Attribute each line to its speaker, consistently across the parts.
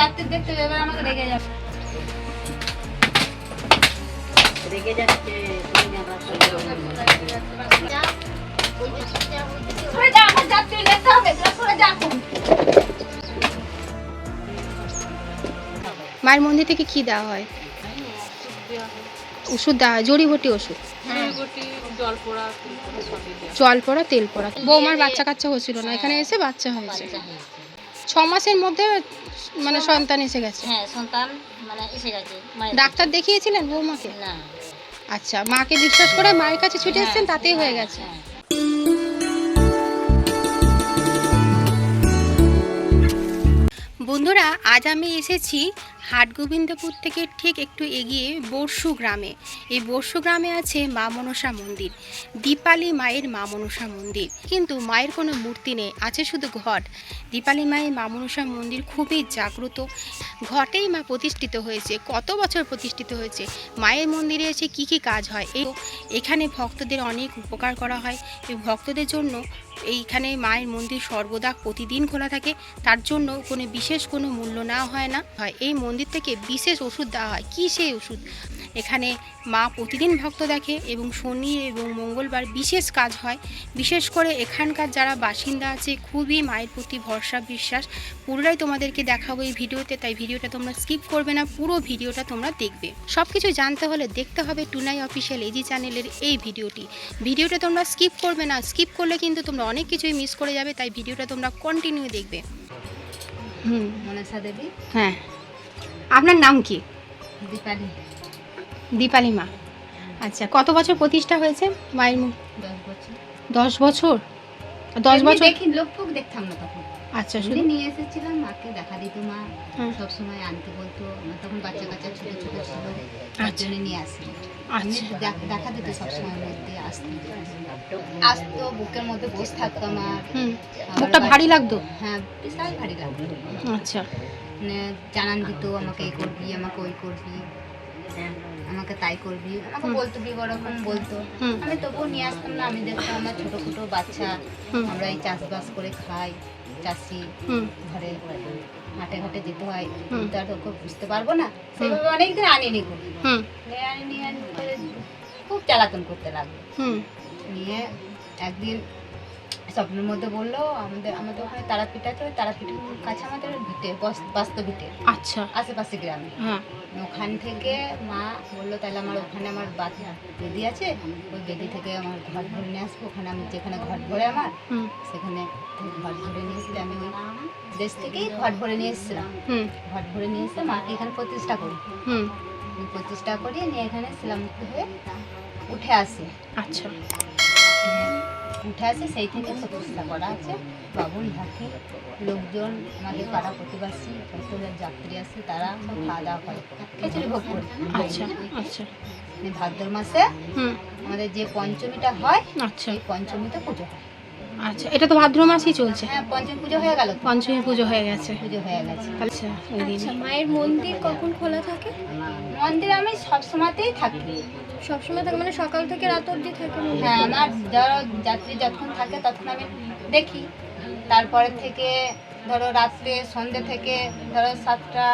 Speaker 1: যাত্রী দেখতে যাবে আমাকে রেগে যাবে।
Speaker 2: রেগে যাচ্ছে তুমি
Speaker 1: যা আমার যাত্রী যেতে হবে যা
Speaker 3: মায়ের মন্দির থেকে কি দেওয়া হয়? ওষুধ দেওয়া হয় জড়িবটি ওষুধ? জল পড়া তেল পড়া। বৌমার বাচ্চা কাচ্চা হচ্ছিল না এখানে এসে বাচ্চা হয়েছে। ছ মাসের মধ্যে মানে সন্তান এসে গেছে?
Speaker 2: হ্যাঁ সন্তান মানে এসে গেছে।
Speaker 3: ডাক্তার দেখিয়েছিলেন বৌমাকে?
Speaker 2: না।
Speaker 3: আচ্ছা মাকে বিশ্বাস করে মায়ের কাছে ছুটে এসেছেন তাতেই হয়ে গেছে।
Speaker 2: হ্যাঁ।
Speaker 3: বন্ধুরা আজ আমি এসেছি হাটগোবিন্দপুর থেকে ঠিক একটু এগিয়ে বর্ষু গ্রামে। এই বর্ষু গ্রামে আছে মা মনসা মন্দির। দীপালি মায়ের মা মনসা মন্দির। কিন্তু মায়ের কোনো মূর্তি নেই, আছে শুধু ঘট। দীপালি মায়ের মা মনসা মন্দির খুবই জাগ্রত। ঘটেই মা প্রতিষ্ঠিত হয়েছে, কত বছর প্রতিষ্ঠিত হয়েছে, মায়ের মন্দিরে এসে কি কি কাজ হয়? এখানে ভক্তদের অনেক উপকার করা হয়। এই ভক্তদের জন্য এইখানে মায়ের মন্দির সর্বদা প্রতিদিন খোলা থাকে। তার জন্য কোনো বিশেষ কোনো মূল্য নেওয়া হয় না। হয়, এই মন্দির থেকে বিশেষ ওষুধ দেওয়া হয়। কী সেই ওষুধ? এখানে মা প্রতিদিন ভক্ত দেখে এবং শনি এবং মঙ্গলবার বিশেষ কাজ হয়। বিশেষ করে এখানকার যারা বাসিন্দা আছে খুবই মায়ের প্রতি ভরসা বিশ্বাস। পুরোটাই তোমাদেরকে দেখাবো এই ভিডিওতে তাই ভিডিওটা তোমরা স্কিপ করবে না পুরো ভিডিওটা তোমরা দেখবে। সব কিছু জানতে হলে দেখতে হবে টুনাই অফিসিয়াল এজি চ্যানেলের এই ভিডিওটি। ভিডিওটা তোমরা স্কিপ করবে না স্কিপ করলে কিন্তু তোমরা অনেক কিছুই মিস করে যাবে তাই ভিডিওটা তোমরা কন্টিনিউ দেখবে। হুম
Speaker 1: মনসা দেবী।
Speaker 3: হ্যাঁ। আপনার নাম কি?
Speaker 1: দীপালি।
Speaker 3: দীপালি মা। আচ্ছা কত বছর প্রতিষ্ঠা হয়েছে মায়ের মুখ?
Speaker 1: দশ বছর?
Speaker 3: দশ বছর দশ
Speaker 1: দেখি লোক ফোক দেখতাম না তখন।
Speaker 3: আচ্ছা শুধু
Speaker 1: নিয়ে এসেছিলাম মাকে দেখা দিত মা।
Speaker 3: হুম।
Speaker 1: সব সময় আনতে বলতো। তখন বাচ্চা কাচ্চা ছোট ছোট ছিল। তার
Speaker 3: আচ্ছা।
Speaker 1: জন্য নিয়ে আসি।
Speaker 3: আচ্ছা।
Speaker 1: দেখ- দেখা দিত সবসময় মধ্যে আসতো। আসতো বুকের মধ্যে বসে থাকতো আমার।
Speaker 3: হুম। বুকটা ভারী লাগতো?
Speaker 1: হ্যাঁ বিশাল ভারী লাগতো।
Speaker 3: আচ্ছা।
Speaker 1: মানে জানান দিত আমাকে এই করবি আমাকে ওই করবি। আমাকে তাই করবি। আমাকে বলতো বিভিন্ন রকম বলতো। আমি তবুও নিয়ে আসতাম না আমি দেখতাম আমার ছোটো ছোট বাচ্চা আমরা এই চাষবাস করে খাই চাষি ঘরে মাঠে ঘাটে যেতে হয়। তো আর ওকে বুঝতে পারব না। সেইভাবে অনেকদিন আনিনি আনিনি খুব জ্বালাতন করতে লাগল। নিয়ে একদিন স্বপ্নের মধ্যে বলল আমাদের আমাদের ওখানে তারাপীঠ আছে ওই তারাপীঠের কাছে আমাদের ভিটে বস- বাস্তব ভিটে।
Speaker 3: আচ্ছা।
Speaker 1: আশেপাশে গ্রামে।
Speaker 3: হ্যাঁ।
Speaker 1: ওখান থেকে মা বলল তাহলে আমার ওখানে আমার বাচ্চা বেদি আছে ওই বেদি থেকে আমার ঘর ভরে নিয়ে আসব। ওখানে আমি যেখানে ঘর ভরে আমার সেখানে ঘর ভরে নিয়ে এসে আমি ওই দেশ থেকেই ঘর ভরে নিয়ে এসেছিলাম।
Speaker 3: হুম।
Speaker 1: ঘর ভরে নিয়ে এসে মাকে এখানে প্রতিষ্ঠা করি।
Speaker 3: হুম।
Speaker 1: প্রতিষ্ঠা করি নিয়ে এখানে শিলামুক্ত হয়ে উঠে আসি।
Speaker 3: আচ্ছা।
Speaker 1: উঠে আসি সেই থেকে প্রতিষ্ঠা করা আছে। বাবুল ঢাকি লোকজন আমাদের পাড়া প্রতিবাসী যত যাত্রী আসে তারা সব খাওয়া দাওয়া করে। খিচুড়ি ভোগ করে।
Speaker 3: আচ্ছা আচ্ছা।
Speaker 1: মানে ভাদ্র মাসে
Speaker 3: হুম।
Speaker 1: আমাদের যে পঞ্চমীটা হয়
Speaker 3: আচ্ছা।
Speaker 1: সেই পঞ্চমীতে পুজো হয়।
Speaker 3: আচ্ছা এটা তো ভাদ্র মাসই চলছে।
Speaker 1: হ্যাঁ পঞ্চমী পুজো হয়ে গেল
Speaker 3: পঞ্চমী পুজো হয়ে গেছে।
Speaker 1: পুজো হয়ে গেছে।
Speaker 3: আচ্ছা দিন।
Speaker 4: মায়ের মন্দির কখন খোলা থাকে?
Speaker 1: মন্দির আমি সব সময়তেই থাকি।
Speaker 4: সবসময় থাকে মানে সকাল থেকে রাত অবধি থাকে
Speaker 1: হ্যাঁ আমার যারা যাত্রী যখন থাকে তখন আমি দেখি। তারপরে থেকে ধরো রাত্রে সন্ধ্যে থেকে ধরো সাতটা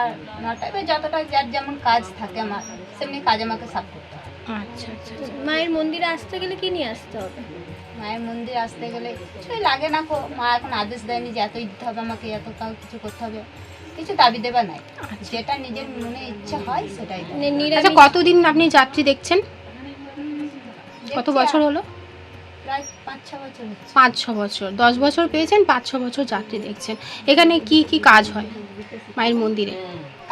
Speaker 1: নটা এবার যতটা যার যেমন কাজ থাকে আমার সেমনি কাজ আমাকে সাপ করতে হয়
Speaker 3: আচ্ছা আচ্ছা।
Speaker 4: মায়ের মন্দিরে আসতে গেলে কি নিয়ে আসতে হবে?
Speaker 1: মায়ের মন্দির আসতে গেলে কিছুই লাগে না কো। মা এখন আদেশ দেয়নি যে এতই দিতে হবে আমাকে এত তাও কিছু করতে হবে। কিছু দাবি দেবা নাই। যেটা নিজের মনে ইচ্ছে হয় সেটাই
Speaker 4: মানে
Speaker 3: আচ্ছা কতদিন আপনি যাত্রী দেখছেন? কত বছর হলো?
Speaker 1: প্রায় পাঁচ ছ বছর
Speaker 3: পাঁচ ছ বছর দশ বছর পেয়েছেন পাঁচ ছ বছর যাত্রী দেখছেন। এখানে কি কি কাজ হয় মায়ের মন্দিরে?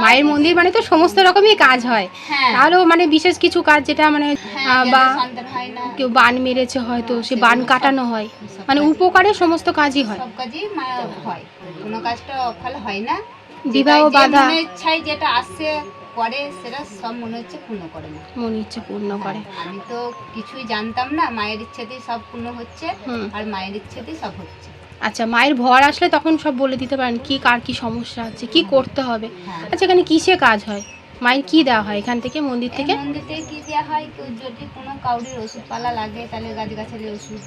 Speaker 3: মায়ের মন্দির মানে তো সমস্ত রকমই কাজ হয়।
Speaker 1: হ্যাঁ।
Speaker 3: তাহলেও মানে বিশেষ কিছু কাজ যেটা মানে
Speaker 1: হ্যাঁ
Speaker 3: বা
Speaker 1: হয়
Speaker 3: কেউ বান মেরেছে হয়তো সে বান কাটানো হয়। মানে উপকারে সমস্ত কাজই হয়।
Speaker 1: সব কাজই হয়। কোনো কাজটা অফল হয় না।
Speaker 3: বিবাহ বাধা।
Speaker 1: ইচ্ছাই যেটা আসছে করে সেটা সব মনে হচ্ছে পূর্ণ করে না।
Speaker 3: মনে ইচ্ছে পূর্ণ করে।
Speaker 1: আমি তো কিছুই জানতাম না মায়ের ইচ্ছেতেই সব পূর্ণ হচ্ছে আর মায়ের ইচ্ছেতেই সব হচ্ছে।
Speaker 3: আচ্ছা মায়ের ভর আসলে তখন সব বলে দিতে পারেন কি কার কি সমস্যা আছে কি করতে হবে?
Speaker 1: হ্যাঁ।
Speaker 3: আচ্ছা এখানে কিসে কাজ হয়? মায়ের কি দেওয়া হয়? এখান থেকে মন্দির থেকে?
Speaker 1: মন্দির থেকে কি দেওয়া হয়? যদি কোনো কাউরির ওষুধ পালা লাগে তাহলে গাছগাছালি ওষুধ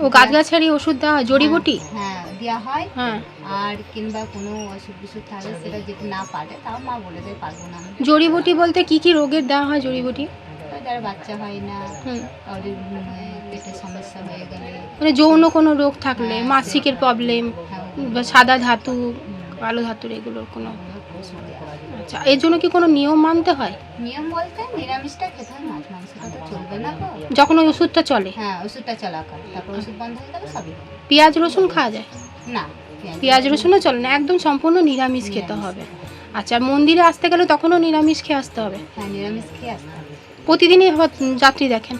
Speaker 3: ও গাছগাছালি ওষুধ দেওয়া হয়? জড়িবুটি
Speaker 1: হ্যাঁ দেওয়া হয়।
Speaker 3: হ্যাঁ।
Speaker 1: আর কিংবা কোনো ওষুধ বিষুধ থাকলে সেটা যদি না পারে তাও মা বলে দেয় পারব না।
Speaker 3: জড়িবুটি বলতে কি কি রোগের দেওয়া হয় জড়িবুটি
Speaker 1: যারা বাচ্চা হয় না
Speaker 3: হুম।
Speaker 1: কাউরির পেটের সমস্যা হয়ে গেলে।
Speaker 3: মানে যৌন কোনো রোগ থাকলে মাসিকের প্রবলেম
Speaker 1: হ্যাঁ।
Speaker 3: সাদা ধাতু কালো ধাতুর এগুলোর কোনো?
Speaker 1: হয়।
Speaker 3: আচ্ছা এর জন্য কি কোনো নিয়ম মানতে হয়?
Speaker 1: নিয়ম বলতে নিরামিষটা খেতে হয় মাছ তো চলবে না তো।
Speaker 3: যখন ওই ওষুধটা চলে?
Speaker 1: হ্যাঁ ওষুধটা তারপর ওষুধ বন্ধ হয়ে গেলে সবই
Speaker 3: পেঁয়াজ রসুন খাওয়া যায়?
Speaker 1: না
Speaker 3: পেঁয়াজ রসুনও চলে না একদম সম্পূর্ণ নিরামিষ খেতে হবে। আচ্ছা মন্দিরে আসতে গেলে তখনও নিরামিষ খেয়ে আসতে হবে?
Speaker 1: হ্যাঁ নিরামিষ খেয়ে আসতে হবে।
Speaker 3: প্রতিদিনই যাত্রী দেখেন?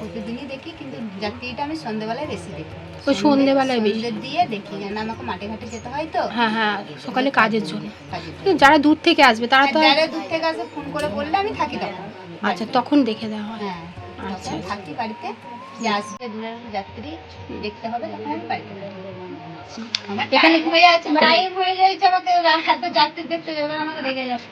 Speaker 1: প্রতিদিনই দেখি কিন্তু যাত্রীটা আমি সন্ধ্যেবেলায় বেশি দেখি
Speaker 3: ওই সন্ধ্যেবেলায় বেশি।
Speaker 1: দিয়ে দেখি কেন আমাকে মাঠে ঘাটে যেতে হয় তো।
Speaker 3: হ্যাঁ হ্যাঁ সকালে কাজের জন্য যারা দূর থেকে আসবে তারা তো আর-
Speaker 1: যারা দূর থেকে আসে ফোন করে বললে আমি থাকি তখন।
Speaker 3: আচ্ছা তখন দেখে দেওয়া হয়।
Speaker 1: হ্যাঁ
Speaker 3: আচ্ছা,
Speaker 1: থাকি বাড়িতে। যে আসবে দূরের যাত্রী দেখতে হবে তখন আমি বাড়িতে
Speaker 3: এখানে
Speaker 1: হয়ে আছে টাইম হয়ে যাচ্ছে আমাকে যাত্রী দেখতে যাবে আমাকে রেগে যাবে।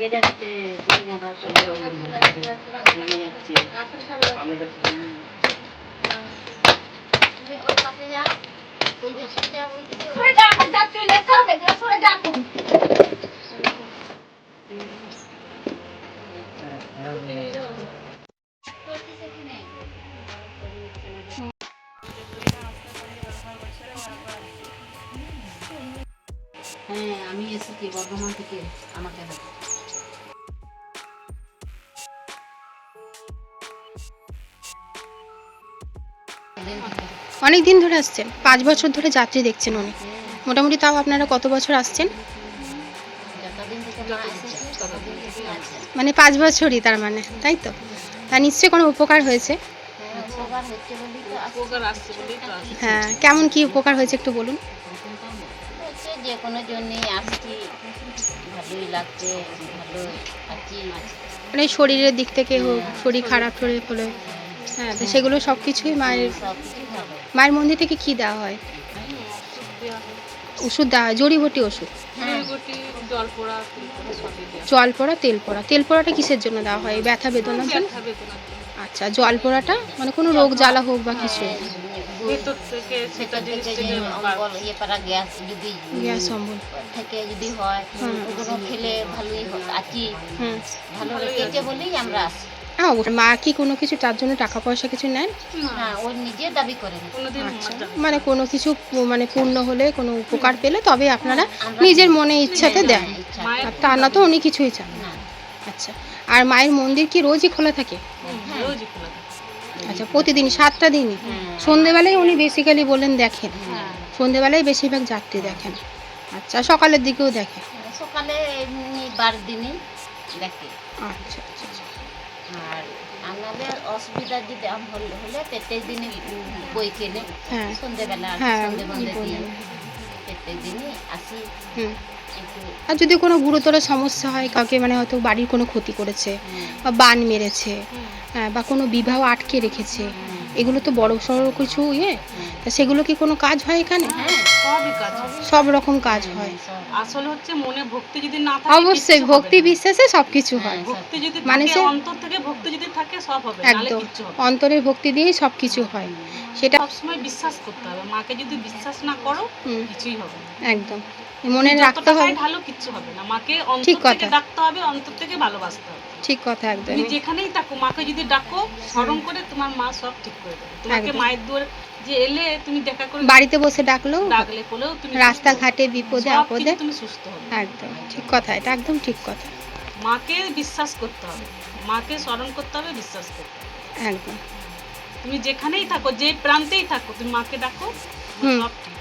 Speaker 2: রেগে যাচ্ছে তুমি আবার রেগে যাচ্ছে
Speaker 1: সরে ডাকো, যাত্রী লেখা হবে, সরে ডাকো।
Speaker 3: অনেক দিন ধরে আসছেন পাঁচ বছর ধরে যাত্রী দেখছেন উনি। মোটামুটি তাও আপনারা কত বছর আসছেন? মানে পাঁচ বছরই তার মানে তাই তো? তা নিশ্চয়ই কোনো উপকার হয়েছে?
Speaker 2: হ্যাঁ।
Speaker 3: হ্যাঁ কেমন কি উপকার হয়েছে একটু বলুন?
Speaker 2: যে কোনো জন্যই আসছি ভালোই লাগছে ভালো আছি।
Speaker 3: মানে শরীরের দিক থেকে হোক শরীর খারাপ শরীর হলে হ্যাঁ তো সেগুলো সব কিছুই মায়ের মায়ের মন্দির থেকে কি দেওয়া হয়? ওষুধ দেওয়া হয় জড়িবটি ওষুধ?
Speaker 2: হ্যাঁ
Speaker 3: জল পোড়া তেল পোড়া তেল পোড়াটা কিসের জন্য দেওয়া হয়? ব্যথা বেদনার জন্য? আচ্ছা জল পোড়াটা মানে কোনো রোগ জ্বালা হোক বা কিছু?
Speaker 2: ভেতর থেকে যে অম্বল ইয়ে পারা গ্যাস যদি
Speaker 3: গ্যাস অম্বল।
Speaker 2: থেকে যদি হয় ওগুলো খেলে ভালোই আছি ভালো বলেই আমরা আসি।
Speaker 3: হ্যাঁ অবশ্যই। মা কি কোনো কিছু তার জন্য টাকা পয়সা কিছু নেন?
Speaker 2: হ্যাঁ ও নিজে দাবি করে না
Speaker 3: আচ্ছা। মানে কোনো কিছু মানে পূর্ণ হলে কোনো উপকার পেলে তবে আপনারা নিজের মনে ইচ্ছাতে দেন।
Speaker 2: হ্যাঁ,
Speaker 3: আর তা না তো উনি কিছুই চান না। আচ্ছা। আর মায়ের মন্দির কি রোজই খোলা থাকে? আচ্ছা প্রতিদিন সাতটা দিনই?
Speaker 2: হ্যাঁ।
Speaker 3: সন্ধেবেলায় উনি বেসিক্যালি বলেন দেখেন।
Speaker 2: হ্যাঁ।
Speaker 3: সন্ধেবেলায় বেশিরভাগ যাত্রী দেখেন। আচ্ছা সকালের দিকেও দেখেন
Speaker 2: সকালে বার দিনই দেখি।
Speaker 3: আচ্ছা।
Speaker 2: আর আমাদের অসুবিধা যদি হলে প্রত্যেক দিনই বই কিনে
Speaker 3: হ্যাঁ।
Speaker 2: সন্ধেবেলা
Speaker 3: হ্যাঁ,
Speaker 2: সন্ধে বন্ধে দিই
Speaker 3: বললেন।
Speaker 2: প্রত্যেক দিনই আসি।
Speaker 3: আর যদি কোনো গুরুতর সমস্যা হয় কাউকে মানে হয়তো বাড়ির কোনো ক্ষতি করেছে বা বান মেরেছে হ্যাঁ, বা কোনো বিবাহ আটকে রেখেছে এগুলো তো বড় সড়ো কিছু ইয়ে তা সেগুলো কি কোনো কাজ হয় এখানে?
Speaker 5: সবই কাজ হয়।
Speaker 3: সব রকম কাজ হয়।
Speaker 5: আসলে হচ্ছে মনে ভক্তি যদি না থাকে
Speaker 3: অবশ্যই
Speaker 5: কিচ্ছু হবে
Speaker 3: ভক্তি
Speaker 5: না।
Speaker 3: বিশ্বাসে সব কিছু হয়।
Speaker 5: ভক্তি যদি
Speaker 3: মানে
Speaker 5: থাকে অন্তর থেকে ভক্তি যদি থাকে সব হবে নাহলে
Speaker 3: একদম।
Speaker 5: কিচ্ছু হবে
Speaker 3: অন্তরের ভক্তি দিয়েই সব কিছু হয়। সেটা
Speaker 5: সবসময় বিশ্বাস করতে হবে। মাকে যদি বিশ্বাস না করো
Speaker 3: হুম,
Speaker 5: কিছুই হবে না।
Speaker 3: একদম। মনে রাখতে হবে।
Speaker 5: ঢালো কিচ্ছু হবে না। মাকে
Speaker 3: ঠিক
Speaker 5: অন্তর থেকে
Speaker 3: কথা।
Speaker 5: ডাকতে হবে অন্তর থেকে ভালোবাসতে হবে।
Speaker 3: ঠিক কথা একদম।
Speaker 5: তুমি যেখানেই থাকো মাকে যদি ডাকো স্মরণ করে তোমার মা সব ঠিক করে দেবে। তোমাকে
Speaker 3: একদম।
Speaker 5: মায়ের দুয়ারে যে এলে তুমি দেখা করে
Speaker 3: বাড়িতে বসে ডাকলেও
Speaker 5: ডাকলে বলেও তুমি
Speaker 3: রাস্তাঘাটে বিপদে আপদে।
Speaker 5: তুমি সুস্থ হবে।
Speaker 3: একদম ঠিক কথা এটা একদম ঠিক কথা।
Speaker 5: মাকে বিশ্বাস করতে হবে। মাকে স্মরণ করতে হবে বিশ্বাস করতে হবে।
Speaker 3: একদম।
Speaker 5: তুমি যেখানেই থাকো যে প্রান্তেই থাকো তুমি মাকে ডাকো। সব ঠিক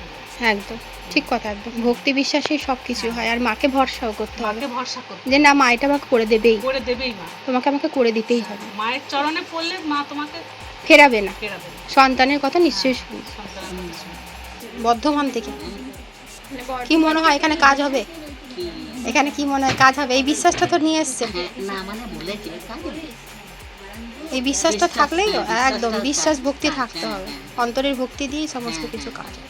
Speaker 3: একদম ঠিক কথা একদম। ভক্তি বিশ্বাসেই সব কিছু হয়। আর মাকে ভরসাও করতে হবে।
Speaker 5: মাকে ভরসা করতে
Speaker 3: যে না মা এটা আমাকে করে দেবেই।
Speaker 5: করে দেবেই মা।
Speaker 3: তোমাকে আমাকে করে দিতেই হবে।
Speaker 5: মায়ের চরণে পড়লে মা তোমাকে
Speaker 3: ফেরাবে না
Speaker 5: ফেরাবে না।
Speaker 3: সন্তানের কথা নিশ্চয়ই শুনবে বর্ধমান থেকে কি মনে হয় এখানে কাজ হবে এখানে কি মনে হয় কাজ হবে এই বিশ্বাসটা তো নিয়ে এসছেন
Speaker 2: হ্যাঁ না মানে বলেছি কাজ হবে।
Speaker 3: এই বিশ্বাসটা
Speaker 2: বিশ্বাস,
Speaker 3: থাকলেই তো একদম বিশ্বাস ভক্তি থাকতে
Speaker 2: হ্যাঁ,
Speaker 3: হবে
Speaker 2: হ্যাঁ।
Speaker 3: অন্তরের ভক্তি দিয়েই সমস্ত কিছু কাজ হয়।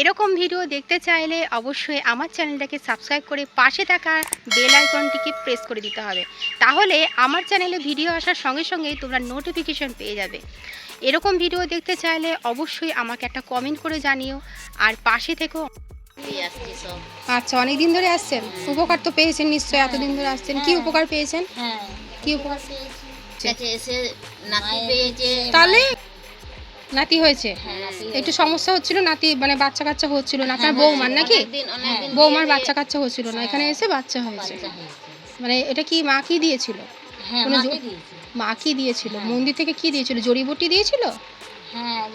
Speaker 3: এরকম ভিডিও দেখতে চাইলে অবশ্যই আমার চ্যানেলটাকে সাবস্ক্রাইব করে পাশে থাকা বেল আইকনটিকে প্রেস করে দিতে হবে। তাহলে আমার চ্যানেলে ভিডিও আসার সঙ্গে সঙ্গে তোমরা নোটিফিকেশন পেয়ে যাবে। এরকম ভিডিও দেখতে চাইলে অবশ্যই আমাকে একটা কমেন্ট করে জানিও। আর পাশে থেকেও আচ্ছা অনেক দিন ধরে আসছেন? উপকার তো পেয়েছেন নিশ্চয়ই এতদিন ধরে আসছেন। কি উপকার পেয়েছেন?
Speaker 2: হ্যাঁ।
Speaker 3: কি উপকার
Speaker 2: কাছে এসে নাতি পেয়েছে।
Speaker 3: তাহলে নাতি হয়েছে?
Speaker 2: হ্যাঁ,
Speaker 3: একটু সমস্যা হচ্ছিল নাতি মানে বাচ্চা কাচ্চা হচ্ছিল না। আপনার
Speaker 2: হ্যাঁ,
Speaker 3: বৌমার নাকি?
Speaker 2: অনেকদিন- অনেকদিন
Speaker 3: বৌমার বাচ্চা কাচ্চা হচ্ছিল না এখানে এসে বাচ্চা হয়েছে। মানে এটা কি মা কি দিয়েছিল?
Speaker 2: হ্যাঁ
Speaker 3: মা কি দিয়েছিল? মন্দির থেকে কি দিয়েছিল? জড়িবটি দিয়েছিল?
Speaker 2: হ্যাঁ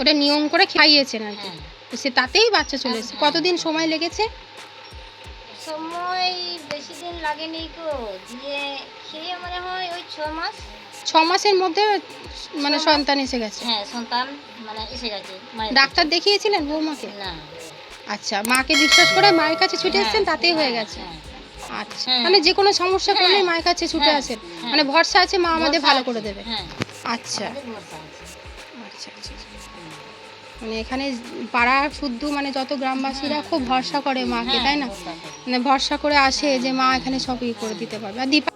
Speaker 3: ওটা নিয়ম করে খাইয়েছেন আর কি।
Speaker 2: হ্যাঁ।
Speaker 3: তো সে তাতেই বাচ্চা চলে এসেছে। কতদিন সময় লেগেছে?
Speaker 1: সময় বেশি দিন লাগেনি গো। দিয়ে খেয়ে মনে হয় ওই ছ মাস।
Speaker 3: ছ মাসের মধ্যে মানে সন্তান এসে গেছে?
Speaker 2: হ্যাঁ সন্তান মানে এসে গেছে
Speaker 3: ডাক্তার দেখিয়েছিলেন বৌমাকে?
Speaker 2: না।
Speaker 3: আচ্ছা মাকে বিশ্বাস করে মায়ের কাছে ছুটে এসেছেন তাতেই হয়ে গেছে?
Speaker 2: হ্যাঁ,
Speaker 3: আচ্ছা
Speaker 2: হ্যাঁ।
Speaker 3: মানে যে কোনো সমস্যা করলে
Speaker 2: হ্যাঁ।
Speaker 3: মায়ের কাছে ছুটে
Speaker 2: হ্যাঁ,
Speaker 3: আসেন।
Speaker 2: হ্যাঁ।
Speaker 3: মানে ভরসা আছে মা আমাদের ভালো করে দেবে।
Speaker 2: হ্যাঁ।
Speaker 3: আচ্ছা।
Speaker 2: আছে।
Speaker 3: আচ্ছা আচ্ছা মানে এখানে পাড়া শুদ্ধ মানে যত গ্রামবাসীরা খুব ভরসা করে মাকে
Speaker 2: হ্যাঁ,
Speaker 3: তাই না? মানে ভরসা করে আসে যে মা এখানে সব ই করে দিতে পারবে। আর দীপা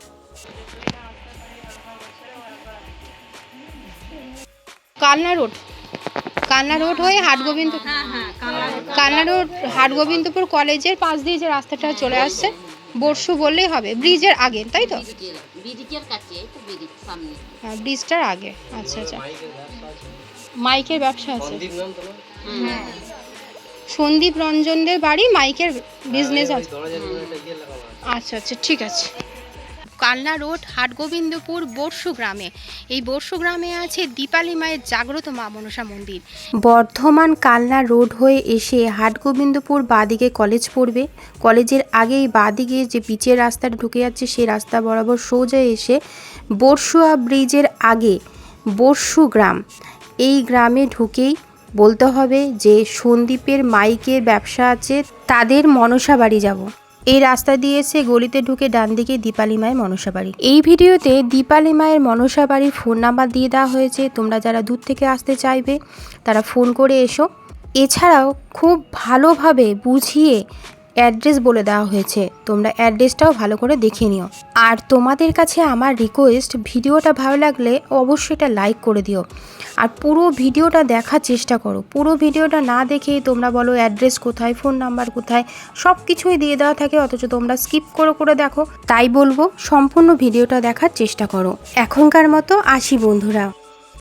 Speaker 3: কালনা রোড। কালনা রোড হয়ে হাটগোবিন্দ
Speaker 5: হ্যাঁ হ্যাঁ
Speaker 3: কালনা রোড। হাটগোবিন্দপুর কলেজের পাশ দিয়ে যে রাস্তাটা চলে আসছে বর্ষু বললেই হবে ব্রিজের আগে তাই তো? হ্যাঁ, ব্রিজটার আগে আচ্ছা আচ্ছা। মাইকের ব্যবসা আছে।
Speaker 2: হ্যাঁ।
Speaker 3: সন্দীপ রঞ্জনদের বাড়ি মাইকের বিজনেস আছে। আচ্ছা আচ্ছা ঠিক আছে। কালনা রোড, হাটগোবিন্দপুর বর্ষু গ্রামে এই বর্ষু গ্রামে আছে দীপালি মায়ের জাগ্রত মা মনসা মন্দির। বর্ধমান কালনা রোড হয়ে এসে হাটগোবিন্দপুর বাদিকে কলেজ পড়বে। কলেজের আগেই বাদিকে যে পিচের রাস্তাটা ঢুকে যাচ্ছে সেই রাস্তা বরাবর সোজা এসে বর্ষুয়া ব্রিজের আগে বর্ষু গ্রাম এই গ্রামে ঢুকেই বলতে হবে যে সন্দীপের মাইকের ব্যবসা আছে, তাদের মনসা বাড়ি যাব। এই রাস্তা দিয়ে এসে গলিতে ঢুকে ডান দিকে দীপালি মায়ের মনসা বাড়ি। এই ভিডিওতে দীপালি মায়ের মনসা বাড়ির ফোন নাম্বার দিয়ে দেওয়া হয়েছে। তোমরা যারা দূর থেকে আসতে চাইবে, তারা ফোন করে এসো। এছাড়াও খুব ভালোভাবে বুঝিয়ে অ্যাড্রেস বলে দেওয়া হয়েছে। তোমরা অ্যাড্রেসটাও ভালো করে দেখে নিও। আর তোমাদের কাছে আমার রিকোয়েস্ট ভিডিওটা ভালো লাগলে অবশ্যই এটা লাইক করে দিও। আর পুরো ভিডিওটা দেখার চেষ্টা করো। পুরো ভিডিওটা না দেখেই তোমরা বলো অ্যাড্রেস কোথায় ফোন নাম্বার কোথায় সব কিছুই দিয়ে দেওয়া থাকে, অথচ তোমরা স্কিপ করে করে দেখো। তাই বলব, সম্পূর্ণ ভিডিওটা দেখার চেষ্টা করো। এখনকার মতো আসি বন্ধুরা।